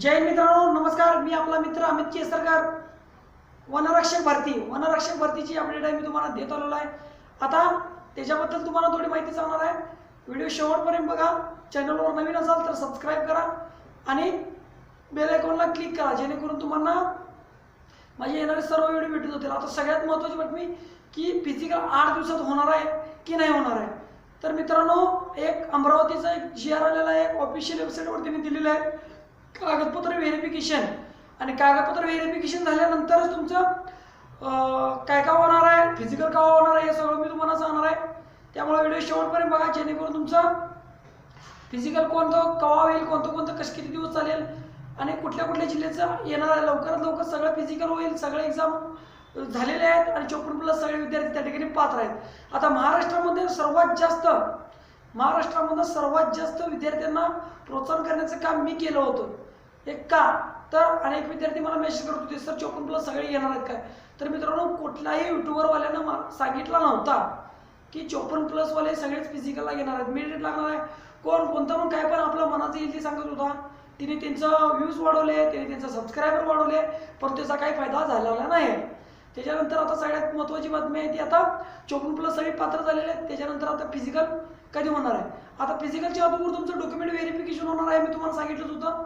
जय मित्रांनो नमस्कार. मी आपला मित्र अमित केसरकर. वनरक्षक भरती. वनरक्षक भरतीची अपडेट आहे मी तुम्हाला देत आलेलो आहे. आता त्याच्याबद्दल तुम्हाला थोडी माहिती सांगणार आहे. व्हिडिओ शेवटपर्यंत बघा. चॅनलवर नवीन असाल तर सबस्क्राईब करा आणि बेल आयकॉनला क्लिक करा जेणेकरून तुम्हाला माझे येणारे सर्व व्हिडिओ भेटत होतील. आता सगळ्यात महत्त्वाची बातमी की फिजिकल आठ दिवसात होणार आहे की नाही होणार आहे? तर मित्रांनो एक अमरावतीचा एक जी आर आलेला आहे. एक ऑफिशियल वेबसाईटवर त्यांनी दिलेलं आहे. कागदपत्र व्हेरिफिकेशन आणि कागदपत्र व्हेरिफिकेशन झाल्यानंतरच तुमचं काय काय होणार आहे? फिजिकल का होणार आहे? हे सगळं मी तुम्हाला सांगणार आहे. त्यामुळे व्हिडिओ शेवटपर्यंत बघा जेणेकरून तुमचं फिजिकल कोणतं कवा होईल कोणतं कोणतं कसं किती दिवस चालेल आणि कुठल्या कुठल्या जिल्ह्याचं येणार आहे. लवकरात लवकर सगळं फिजिकल होईल सगळे एक्झाम झालेले आहेत आणि चोपन्न प्लस सगळे विद्यार्थी त्या ठिकाणी पात्र आहेत. आता महाराष्ट्रामध्ये सर्वात जास्त महाराष्ट्रामध्ये सर्वात जास्त विद्यार्थ्यांना प्रोत्साहन करण्याचं काम मी केलं होतं. एक का तर अनेक विद्यार्थी मला मेसेज करत होते सर चोपन्न प्लस सगळे येणार आहेत काय? तर मित्रांनो कुठल्याही युट्यूबरवाल्यानं मा- सांगितला नव्हता की चोपन्न प्लसवाले सगळेच फिजिकलला घेणार आहेत. मेरिट लागणार आहे. कोण? कोणतं पण काय पण आपल्या मनाचं येईल ते सांगत होता. तिने त्यांचं व्ह्यूज वाढवले त्याने त्यांचं सबस्क्रायबर वाढवले पण त्याचा काही फायदा झालेला नाही. त्याच्यानंतर आता सगळ्यात महत्त्वाची बातमी आहे ती आता चोपन्न प्लस सगळे पात्र झालेले आहेत. त्याच्यानंतर आता फिजिकल कधी होणार आहे? आता फिजिकलच्या अगोदर तुमचं डॉक्युमेंट व्हेरिफिकेशन होणार आहे मी तुम्हाला सांगितलंच होतं.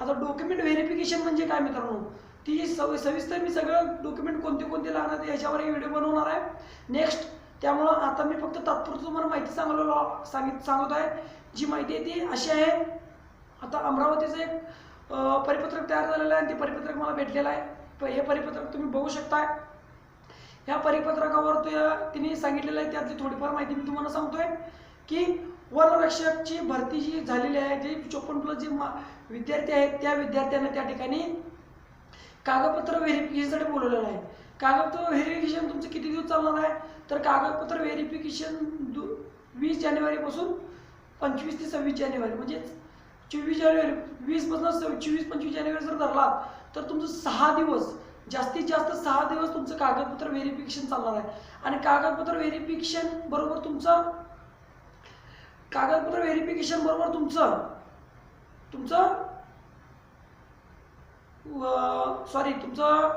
आता डॉक्युमेंट व्हेरिफिकेशन म्हणजे काय मित्रांनो? ती सव सविस्तर मी सगळं डॉक्युमेंट कोणते कोणते लागणार आहेत याच्यावर व्हिडिओ बनवणार आहे. नेक्स्ट त्यामुळं आता मी फक्त तात्पुरतं तुम्हाला माहिती सांगलेलो सांगित सांगत आहे. जी माहिती आहे ती अशी आहे. आता अमरावतीचं एक परिपत्रक तयार झालेलं आहे आणि ते परिपत्रक मला भेटलेलं आहे. प- हे परिपत्रक तुम्ही बघू शकताय. ह्या परिपत्रकावर तिने सांगितलेलं आहे त्यातली थोडीफार माहिती मी तुम्हाला सांगतोय की वनरक्षकची भरती जी झालेली आहे जे चोपन्न प्लस जे मा- विद्यार्थी आहेत त्या विद्यार्थ्यांना त्या ठिकाणी कागदपत्र व्हेरिफिकेशनसाठी बोलवलेलं आहे. कागदपत्र व्हेरिफिकेशन तुमचं किती दिवस चालणार आहे? तर कागदपत्र व्हेरिफिकेशन दु वीस जानेवारीपासून पंचवीस ते सव्वीस जानेवारी म्हणजेच चोवीस जानेवारी वीसपासून सव्वीस चोवीस पंचवीस जानेवारी जर धरला तर तुमचं सहा दिवस जास्तीत जास्त सहा दिवस तुमचं कागदपत्र व्हेरिफिकेशन चालणार आहे. आणि कागदपत्र व्हेरिफिकेशन बरोबर तुमचं कागदपत्र व्हेरिफिकेशन बरोबर तुमचं. तुमचं? सॉरी तुमचं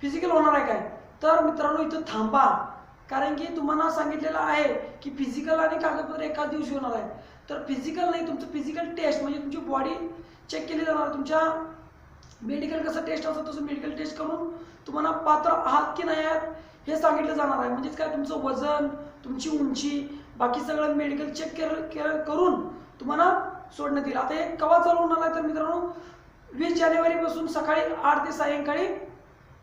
फिजिकल होणार आहे काय? तर मित्रांनो इथं थांबा. कारण की तुम्हाला सांगितलेलं आहे की फिजिकल आणि कागदपत्र एकाच दिवशी होणार आहे. तर फिजिकल नाही तुमचं फिजिकल टेस्ट म्हणजे तुमची बॉडी चेक केली जाणार तुमच्या मेडिकल कसं टेस्ट असतं तसं मेडिकल टेस्ट करून तुम्हाला पात्र आहात की नाही आहात हे सांगितलं जाणार आहे. म्हणजेच काय? तुमचं वजन तुमची उंची बाकी सगळं मेडिकल चेक करून तुम्हाला सोडण्यात येईल. आता हे कवा चालू होणार आहे तर मित्रांनो वीस जानेवारीपासून सकाळी आठ ते सायंकाळी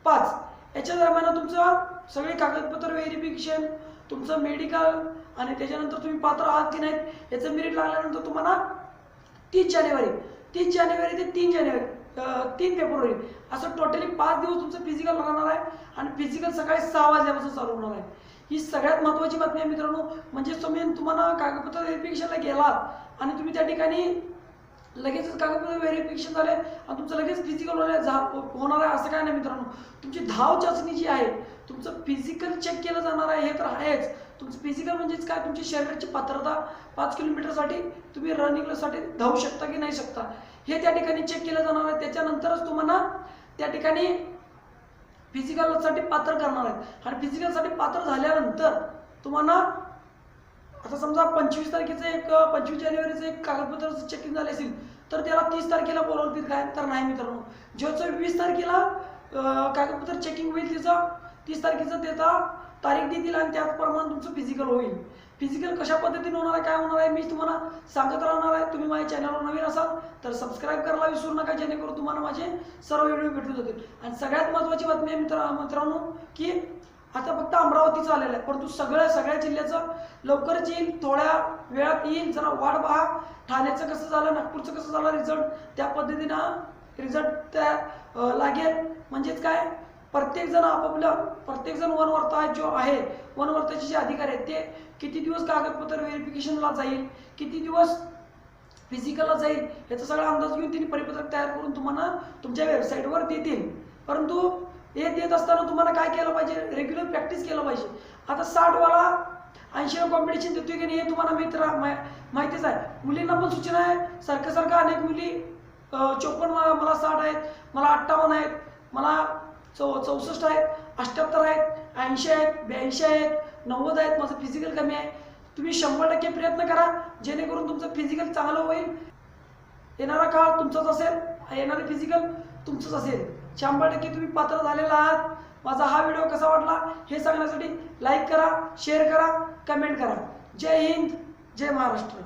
पाच. याच्या दरम्यान तुमचं सगळे कागदपत्र व्हेरिफिकेशन तुमचं मेडिकल आणि त्याच्यानंतर तुम्ही पात्र आहात की नाहीत याचं मेरिट लागल्यानंतर तुम्हाला तीस जानेवारी तीस जानेवारी ते तीन जानेवारी तीन फेब्रुवारी असं टोटली पाच दिवस तुमचं फिजिकल राहणार आहे आणि फिजिकल सकाळी सहा वाजल्यापासून चालू होणार आहे. ही सगळ्यात महत्त्वाची बातमी आहे मित्रांनो. म्हणजे तुम्ही तुम्हाला कागदपत्र व्हेरिफिकेशनला गेलात आणि तुम्ही त्या ठिकाणी लगेचच कागदपत्र व्हेरिफिकेशन झाले आणि तुमचं लगेच फिजिकल होणार झा हो- होणार आहे असं काय नाही मित्रांनो. तुमची धाव चाचणी जी आहे तुमचं फिजिकल चेक केलं जाणार आहे हे तर आहेच. तुमचं फिजिकल म्हणजेच काय? तुमची शरीराची पात्रता पाच किलोमीटरसाठी तुम्ही रनिंगसाठी धावू शकता की नाही शकता हे त्या ठिकाणी चेक केलं जाणार आहे. त्याच्यानंतरच तुम्हाला त्या ठिकाणी फिजिकलसाठी पात्र करणार आहेत. आणि फिजिकलसाठी पात्र झाल्यानंतर तुम्हाला आता समजा पंचवीस तारखेचं एक पंचवीस जानेवारीचं एक कागदपत्र चेकिंग झाले असेल तर त्याला तीस तारखेला बोलवतील काय? तर नाही मित्रांनो. ज्याचं वीस तारखेला कागदपत्र चेकिंग होईल तिचं तीस तारखेचं त्याचा तारीख देतील आणि त्याचप्रमाणे तुमचं फिजिकल होईल. फिजिकल कशा पद्धतीने होणार आहे काय होणार आहे मी तुम्हाला सांगत राहणार आहे. तुम्ही माझ्या चॅनलवर नवीन असाल तर सबस्क्राईब करायला विसरू नका जेणेकरून तुम्हाला माझे सर्व व्हिडिओ भेटून जातील. आणि सगळ्यात महत्त्वाची बातमी आहे मित्र मित्रांनो की आता फक्त अमरावतीचं आलेलं आहे परंतु सगळ्या सगळ्या जिल्ह्याचं लवकरच येईल थोड्या वेळात येईल जरा वाट पहा. ठाण्याचं कसं झालं नागपूरचं कसं झालं रिझल्ट त्या पद्धतीनं रिझल्ट त्या लागेल. म्हणजेच काय? प्रत्येकजण आपापलं प्रत्येकजण वनवर्ता जो आहे वनवर्ताचे जे अधिकारी आहेत ते किती दिवस कागदपत्र व्हेरिफिकेशनला जाईल किती दिवस फिजिकलला जाईल याचा सगळा अंदाज घेऊन त्यांनी परिपत्रक तयार करून तुम्हाला तुमच्या वेबसाईटवर देतील. परंतु हे देत असताना तुम्हाला काय केलं पाहिजे? रेग्युलर प्रॅक्टिस केलं पाहिजे. आता साठवाला ऐंशीला कॉम्पिटिशन देतोय की नाही हे तुम्हाला मित्र मा- माहितीच आहे. मुलींना पण सूचना आहे. सारखं सारखं अनेक मुली चोपन्न मला साठ आहेत मला अठ्ठावन्न आहेत मला चौ चौसष्ट आहेत अठ्ठ्याहत्तर आहेत ऐंशी आहेत ब्याऐंशी आहेत नव्वद आहेत माझं फिजिकल कमी आहे. तुम्ही शंभर टक्के प्रयत्न करा जेणेकरून तुमचं फिजिकल चांगलं होईल. येणारा काळ तुमचाच असेल येणारे फिजिकल तुमचंच असेल. शंभर टक्के तुम्ही पात्र झालेला आहात. माझा हा व्हिडिओ कसा वाटला हे सांगण्यासाठी लाईक करा शेअर करा कमेंट करा. जय हिंद जय महाराष्ट्र.